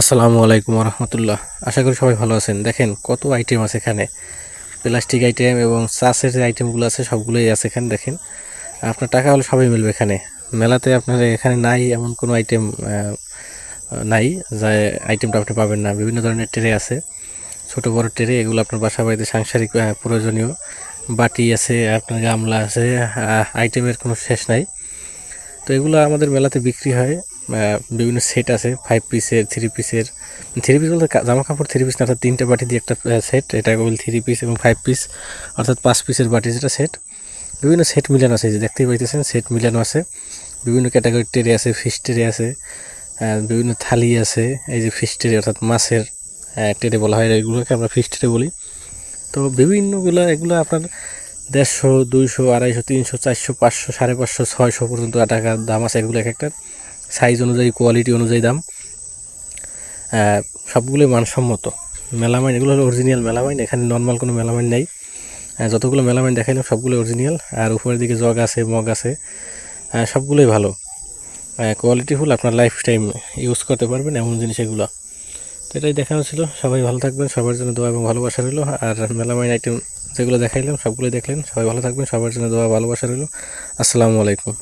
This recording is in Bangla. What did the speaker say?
আসসালামু আলাইকুম রহমতুল্লাহ আশা করি সবাই ভালো আছেন। দেখেন, কত আইটেম আছে এখানে। প্লাস্টিক আইটেম এবং চাষের যে আইটেমগুলো আছে, সবগুলোই আছে এখানে, দেখেন। আপনার টাকা হলে সবই মিলবে এখানে। মেলাতে আপনার এখানে নাই এমন কোনো আইটেম নাই যা আইটেমটা আপনি পাবেন না। বিভিন্ন ধরনের ট্রে আছে। ছোট, বড় ট্রে এগুলো আপনার বাসা বাড়িতে সাংসারিক প্রয়োজনীয়। বাটি আছে, আপনার গামলা আছে আইটেমের কোনো শেষ নাই। তো এগুলো আমাদের মেলাতে বিক্রি হয়। বিভিন্ন সেট আছে ফাইভ পিসের থ্রি পিসের থ্রি পিস বলতে জামা কাপড় থ্রি পিস না, অর্থাৎ তিনটে বাটি দিয়ে একটা সেট এটা বল থ্রি পিস এবং ফাইভ পিস অর্থাৎ পাঁচ পিসের বাটি যেটা সেট বিভিন্ন সেট মিলানো আছে যে দেখতেই পাইতেছেন সেট মিলানো আছে। বিভিন্ন ক্যাটাগরির টেরে আছে ফিশ ট্রে আছে বিভিন্ন থালি আছে, এই যে ফিশ ট্রে অর্থাৎ মাছের টেরে বলা হয়, এগুলোকে আমরা ফিশ ট্রে বলি। তো বিভিন্নগুলো, এগুলো আপনার দেড়শো, দুইশো, আড়াইশো, তিনশো, চারশো, পাঁচশো, সাড়ে পাঁচশো, ছয়শো পর্যন্ত টাকার দাম আছে এগুলো এক একটা। সাইজ অনুযায়ী কোয়ালিটি অনুযায়ী দাম। সবগুলোই মানসম্মত। মেলামাইন, এগুলো হলো অরিজিনাল মেলামাইন, এখানে নর্মাল কোনো মেলামাইন নেই। যতগুলো মেলামাইন দেখাইলাম সবগুলো অরিজিনাল আর উপরের দিকে জগ আছে, মগ আছে সবগুলোই ভালো। কোয়ালিটি কোয়ালিটিফুল আপনার লাইফ টাইম ইউজ করতে পারবেন এমন জিনিস এগুলো। তো এটাই দেখানো ছিল। সবাই ভালো থাকবেন, সবার জন্য দোয়া এবং ভালোবাসা রইল। আর মেলামাইন আইটেম যেগুলো দেখাইলাম, সবগুলোই দেখলেন। সবাই ভালো থাকবেন, সবার জন্য দোয়া, ভালোবাসা রইল। আসসালামু আলাইকুম।